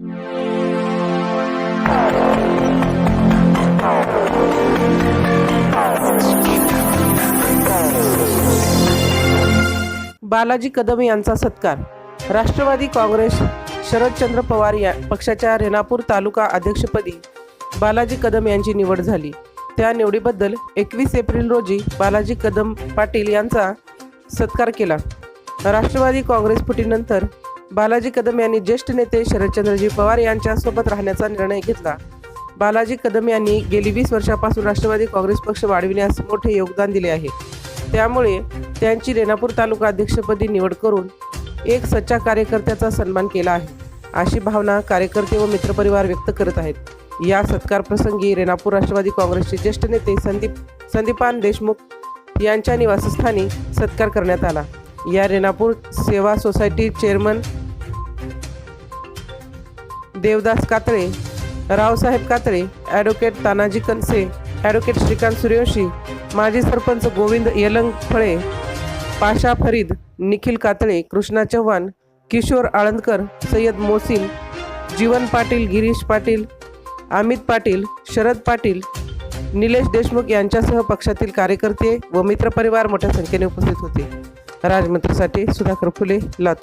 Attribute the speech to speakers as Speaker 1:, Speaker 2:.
Speaker 1: बालाजी कदम यांचा सत्कार. राष्ट्रवादी काँग्रेस शरदचंद्र पवार या पक्षाच्या रेणापूर तालुका अध्यक्षपदी बालाजी कदम यांची निवड झाली. त्या निवडीबद्दल एकवीस एप्रिल रोजी बालाजी कदम पाटील यांचा सत्कार केला. राष्ट्रवादी काँग्रेस फुटीनंतर बालाजी कदम यांनी ज्येष्ठ नेते शरदचंद्रजी पवार यांच्यासोबत राहण्याचा निर्णय घेतला. बालाजी कदम यांनी गेली वीस वर्षापासून राष्ट्रवादी काँग्रेस पक्ष वाढविण्यास मोठे योगदान दिले आहे. त्यामुळे त्यांची रेणापूर तालुका अध्यक्षपदी निवड करून एक सच्चा कार्यकर्त्याचा सन्मान केला आहे. अशी भावना कार्यकर्ते व मित्रपरिवार व्यक्त करत आहेत. या सत्कार प्रसंगी रेणापूर राष्ट्रवादी काँग्रेसचे ज्येष्ठ नेते संदीप संदीपान देशमुख यांच्या निवासस्थानी सत्कार करण्यात आला. या Renapur Seva society chairman Devdas Katale Raosaheb Katale advocate Tanaji Kanse advocate Shrikant Suryavanshi माजी सरपंच गोविंद येलंग फळे पाशा फरीद निखिल कातळे कृष्णा चव्हाण किशोर आळंदकर सय्यद मोसीन जीवन पाटील गिरीश पाटील अमित पाटील शरद पाटील निलेश देशमुख यांच्यासह पक्षातील कार्यकर्ते व मित्रपरिवार मोठ्या संख्येने उपस्थित होते. राजमंत्रीसाठी सुधाकर फुले लातूर.